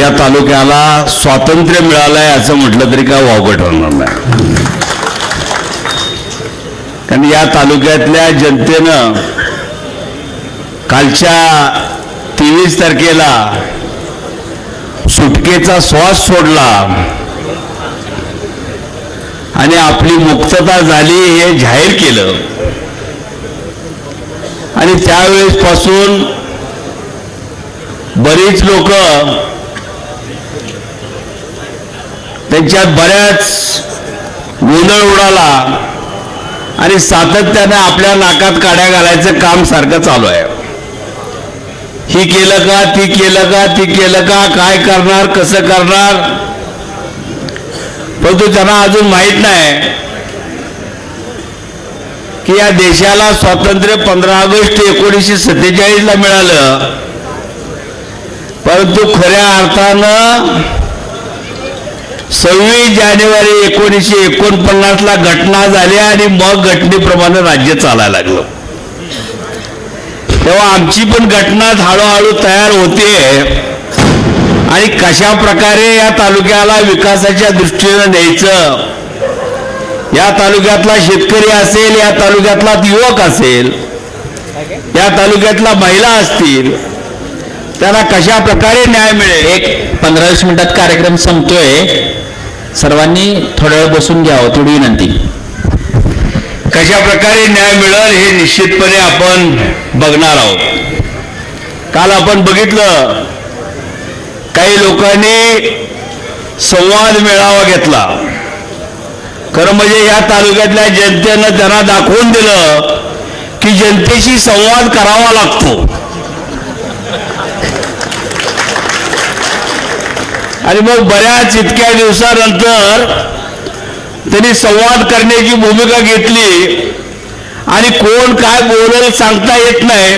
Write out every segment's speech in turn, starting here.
या तालुक्याला स्वातंत्र्य मिळालंय असं म्हटलं तरी काय वावगट होणार नाही. कारण या तालुक्यातल्या जनतेनं कालच्या तेवीस तारखेला सुटकेचा श्वास सोडला. आणि आपली मुक्तता झाली हे जाहीर केलं. आणि त्यावेळेस पासून बरीच लोक त्यांच्यात बऱ्याच गोंधळ उडाला आणि सातत्याने आपल्या नाकात काड्या घालायचं काम सारखं चालू आहे. ही केलं का ती केलं का ती केलं का काय करणार कसं करणार? परंतु त्यांना अजून माहीत नाही की या देशाला स्वातंत्र्य पंधरा ऑगस्ट एकोणीसशे सत्तेचाळीसला मिळालं. परंतु खऱ्या अर्थानं सव्वीस जानेवारी एकोणीसशे एकोणपन्नासला घटना झाल्या आणि मग घटनेप्रमाणे राज्य चालायला लागलं. तेव्हा आमची पण घटना हळूहळू तयार होते. आणि कशा प्रकारे या तालुक्याला विकासाच्या दृष्टीनं न्यायचं? या तालुक्यातला शेतकरी असेल या तालुक्यातला युवक असेल या तालुक्यातला महिला असतील त्याला कशा प्रकारे न्याय मिळेल? एक पंधरावीस मिनिटात कार्यक्रम संपतोय. सर्वांनी थोड्या वेळ बसून घ्यावं थोडी विनंती. कशा प्रकारे न्याय मिळेल हे निश्चितपणे आपण बघणार आहोत. काल आपण बघितलं काही लोकांनी संवाद मेळावा घेतला. खरं म्हणजे या तालुक्यातल्या जनतेनं त्यांना दाखवून दिलं की जनतेशी संवाद करावा लागतो. आणि मग बऱ्याच इतक्या दिवसानंतर त्यांनी संवाद करण्याची भूमिका घेतली. आणि कोण काय बोलल सांगता येत नाही.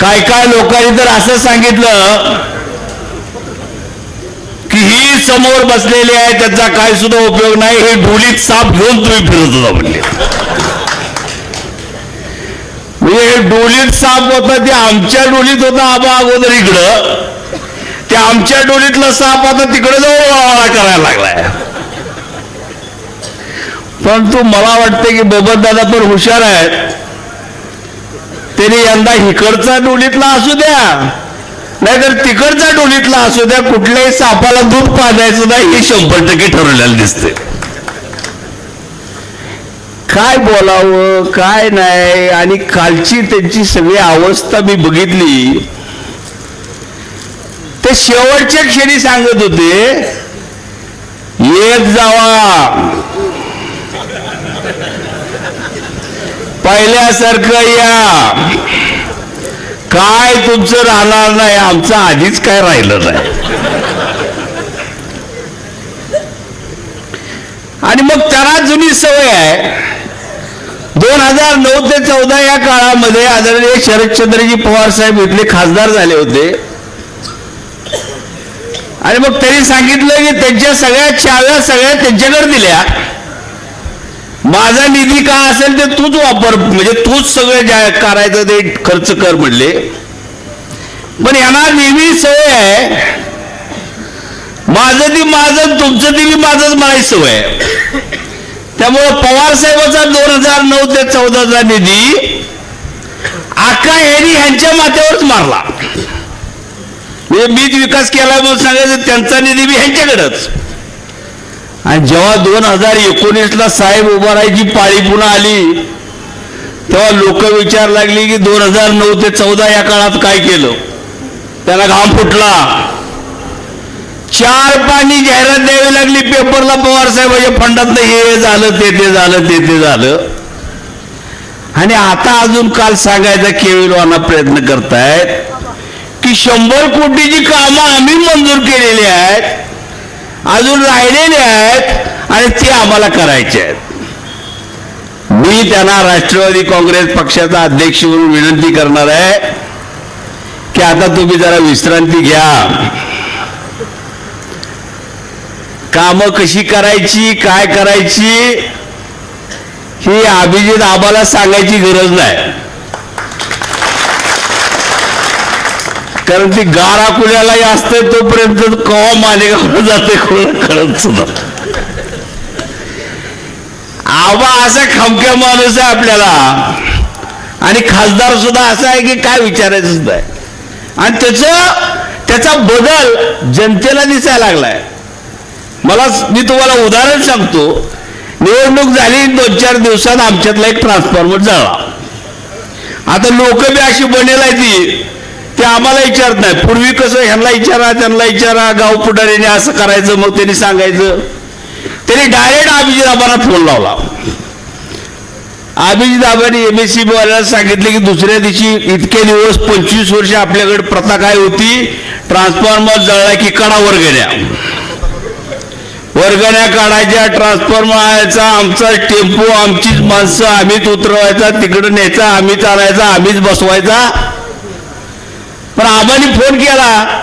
काय काय लोकांनी तर असं सांगितलं की ही समोर बसलेली आहे त्याचा काय सुद्धा उपयोग नाही हे ढोलीत साप घेऊन तुम्ही फिरत होता म्हणले. म्हणजे हे डोलीत साप होता ते आमच्या डोलीत होता आबा अगोदर इकडं. त्या आमच्या डोलीतला साप आता तिकडे जवळ करायला लागलाय. परंतु मला वाटतं की बबन दादा पण हुशार आहेत. त्यांनी यंदा इकडचा डोलीतला असू द्या नाहीतर तिकडचा डोलीतला असू द्या कुठल्याही सापाला दूध पाजायचं नाही हे शंभर टक्के ठरवलेलं दिसते काय बोलावं काय नाही आणि कालची त्यांची सगळी अवस्था मी बघितली. ते शेवटच्या क्षणी सांगत होते येत जावा. पहिल्यासारखं या. काय तुमचं राहणार नाही आमचं आधीच काय राहिलं नाही. आणि मग त्याला जुनी सवय आहे. दोन हजार नऊ ते चौदा या काळामध्ये आदरणीय शरदचंद्रजी पवार साहेब इथले खासदार झाले होते. आणि मग त्यांनी सांगितलं की त्यांच्या सगळ्या चाव्या सगळ्या त्यांच्याकडे दिल्या. माझा निधी काय असेल ते तूच वापर म्हणजे तूच सगळं ज्या करायचं ते खर्च कर म्हणले. पण यांना नेहमी सवय आहे माझं ती माझं तुमचं ती माझंच म्हणायची सवय आहे. त्यामुळं पवार साहेबाचा दोन हजार नऊ ते चौदाचा निधी आका यांनी ह्यांच्या माथ्यावरच मारला. म्हणजे मीच विकास केला म्हणून सांगायचं त्यांचा निधी बी ह्यांच्याकडंच. आणि जेव्हा दोन हजार एकोणीसला साहेब उभा राहायची पाळी पुन्हा आली तेव्हा लोक विचार लागली की दोन हजार नऊ ते चौदा या काळात काय केलं? त्याला घाम फुटला. चार पाणी जाहिरात द्यावी लागली पेपरला पवार साहेबांच्या फंडात हे झालं ते ते झालं ते ते झालं. आणि आता अजून काल सांगायचा केविलवाना प्रयत्न करतायत. की शंभर कोटीची कामं आम्ही मंजूर केलेली आहेत अजून राहिलेले आहेत आणि ते आम्हाला करायचे आहेत. मी त्यांना राष्ट्रवादी काँग्रेस पक्षाचा अध्यक्ष म्हणून विनंती करणार आहे की आता तुम्ही जरा विश्रांती घ्या. कामं कशी करायची काय करायची ही अभिजित आम्हाला सांगायची गरज नाही. कारण ती गारा कुल्यालाही असते तोपर्यंत कवा मालेगाव जाते कोणाला कळत सुद्धा. आबा असा खमक्या माणूस आहे आपल्याला. आणि खासदार सुद्धा असा आहे की काय विचारायचं सुद्धा आहे. आणि त्याचं त्याचा बदल जनतेला दिसायला लागलाय. मला मी तुम्हाला उदाहरण सांगतो. निवडणूक झाली दोन चार दिवसात आमच्यातला एक ट्रान्सफॉर्मर झाला आता लोक बी अशी बनेल ती. ते आम्हाला विचारत नाही पूर्वी कसं ह्यांना विचारा त्यांना विचारा गाव पुढारीने असं करायचं मग त्यांनी सांगायचं. त्यांनी डायरेक्ट अभिजिताबांना फोन लावला. अभिजिताबांनी एम एस सी वाल्याला सांगितले की दुसऱ्या दिवशी इतके दिवस पंचवीस वर्ष आपल्याकडे प्रथा काय होती? ट्रान्सफॉर्मर जळला की कडा वर्गण्या. वर्गण्या काढायच्या ट्रान्सफॉर्मरचा आमचा टेम्पो आमचीच माणसं आम्हीच उतरवायचा तिकडं न्यायचा आम्हीच आणायचा आम्हीच बसवायचा. पण आबांनी फोन केला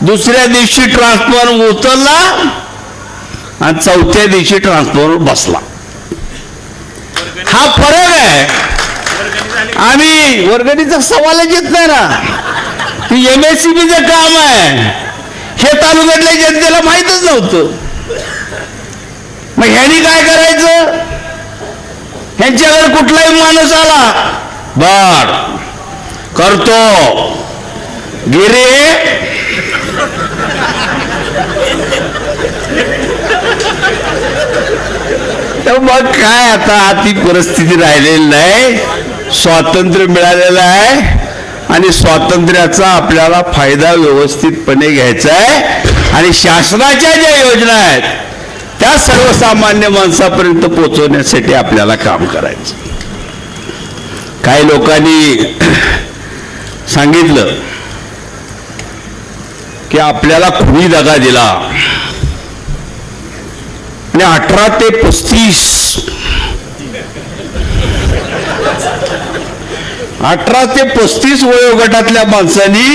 दुसऱ्या दिवशी ट्रान्सफॉर्मर उचलला आणि चौथ्या दिवशी ट्रान्सफॉर्मर बसला. हा फरक आहे. आम्ही वर्गणीचा सवालच येत नाही ना. एम एस सी बीचं काम आहे. हे तालुक्यातल्या जनतेला माहीतच नव्हतं. मग ह्यांनी काय करायचं? ह्यांच्याकडे कुठलाही माणूस आला बर करतो. गिरे. तर मग काय आता? ती परिस्थिती राहिलेली नाही. स्वातंत्र्य मिळालेलं आहे. आणि स्वातंत्र्याचा आपल्याला फायदा व्यवस्थितपणे घ्यायचा आहे. आणि शासनाच्या ज्या योजना आहेत त्या सर्वसामान्य माणसापर्यंत पोहोचवण्यासाठी आपल्याला काम करायचं. काही लोकांनी सांगितलं की आपल्याला खुनी दगा दिला? आणि अठरा ते पस्तीस. अठरा ते पस्तीस वयोगटातल्या माणसांनी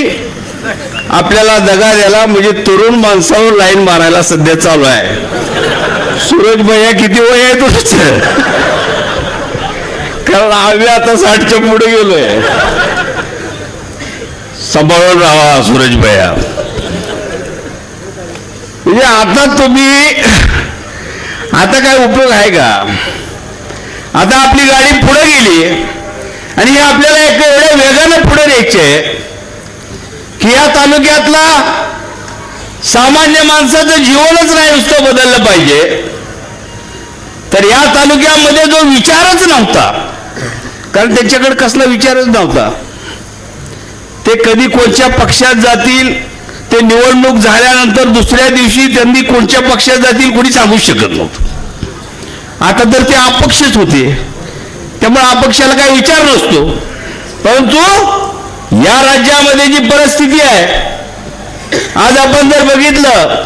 आपल्याला दगा द्यायला म्हणजे तरुण माणसावर लाईन मारायला सध्या चालू आहे. सूरज भैया किती वय आहे तुझ कारण आम्ही आता साठच्या पुढे गेलोय. सांभाळून राहा सूरज भैया. म्हणजे आता तुम्ही आता काय उपयोग आहे का? आता आपली गाडी पुढे गेली आणि हे आपल्याला एक एवढ्या वेगानं पुढे न्यायचे की या तालुक्यातला सामान्य माणसाचं जीवनच नाही नुसतं बदललं पाहिजे. तर या तालुक्यामध्ये जो विचारच नव्हता कारण त्यांच्याकडे कसला विचारच नव्हता ते कधी कोणत्या पक्षात जातील ते निवडणूक झाल्यानंतर दुसऱ्या दिवशी त्यांनी कोणत्या पक्षात जातील कोणी सांगू शकत नव्हतं. आता तर ते अपक्षच होते. त्यामुळे अपक्षाला काही विचार नसतो. परंतु या राज्यामध्ये जी परिस्थिती आहे आज आपण जर बघितलं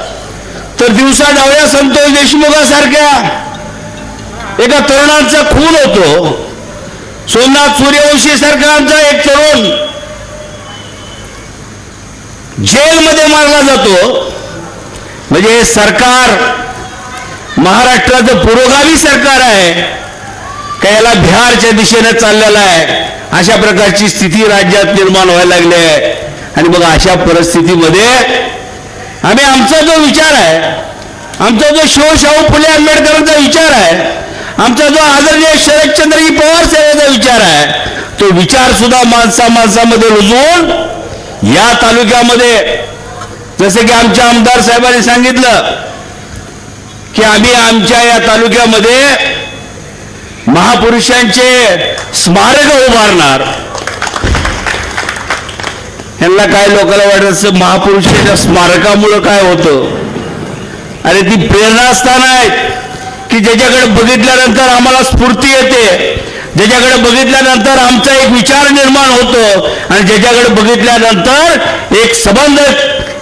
तर दिवसा डावया संतोष देशमुखासारख्या एका तरुणांचा खून होतो. सोमनाथ सूर्यवंशी सारखा आमचा एक तरुण जेलमध्ये मारला जातो. म्हणजे सरकार महाराष्ट्राचं पुरोगामी सरकार आहे. का याला बिहारच्या दिशेने चाललेलं आहे. अशा प्रकारची स्थिती राज्यात निर्माण व्हायला लागली आहे. आणि मग अशा परिस्थितीमध्ये आम्ही आमचा जो विचार आहे आमचा जो शिवशाहू फुले आंबेडकरांचा विचार आहे आमचा जो आदरणीय शरदचंद्रजी पवार साहेबांचा विचार आहे तो विचार सुद्धा माणसा माणसामध्ये रुजवून या तालुक्यामध्ये जसे की आमच्या आमदार साहेबांनी सांगितलं की आम्ही आमच्या या तालुक्यामध्ये महापुरुषांचे स्मारक उभारणार. यांना काय लोकांना वाटत महापुरुषांच्या स्मारकामुळं काय होतं? अरे ती प्रेरणास्थान आहेत की ज्याच्याकडे बघितल्यानंतर आम्हाला स्फूर्ती येते. ज्याच्याकडे बघितल्यानंतर आमचा एक विचार निर्माण होतो आणि ज्याच्याकडे बघितल्यानंतर एक संबंध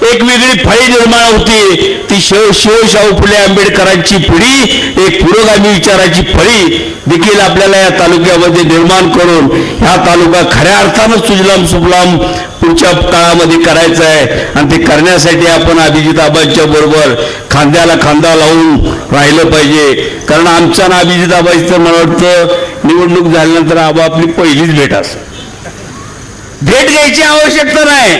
एक वेगळी फळी निर्माण होती. ती शिव शिवशाहू फुले आंबेडकरांची पिढी एक पुरोगामी विचाराची फळी देखील आपल्याला या तालुक्यामध्ये निर्माण करून हा तालुका खऱ्या अर्थानं सुजलाम सुफलाम पुढच्या काळामध्ये करायचं आहे. आणि ते करण्यासाठी आपण अभिजित आबांच्या बरोबर खांद्याला खांदा लावून राहिलं पाहिजे. कारण आमच्या ना अभिजित मला वाटतं निवडणूक झाल्यानंतर आबा आपली पहिलीच भेट असते. भेट घ्यायची आवश्यकता नाही.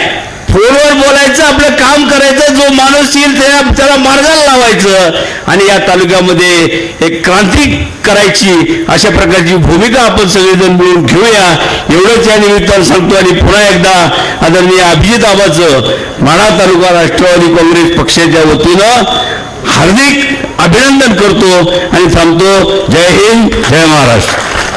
फोनवर बोलायचं आपलं काम करायचं जो माणूस येईल त्याला त्याला मार्गाला लावायचं. आणि या तालुक्यामध्ये एक क्रांती करायची अशा प्रकारची भूमिका आपण सगळेजण मिळून घेऊया. एवढंच या निमित्तानं सांगतो आणि पुन्हा एकदा आदरणीय अभिजित आबाचं माढा तालुका राष्ट्रवादी काँग्रेस पक्षाच्या वतीनं हार्दिक अभिनंदन करतो आणि थांबतो जय हिंद जय महाराष्ट्र.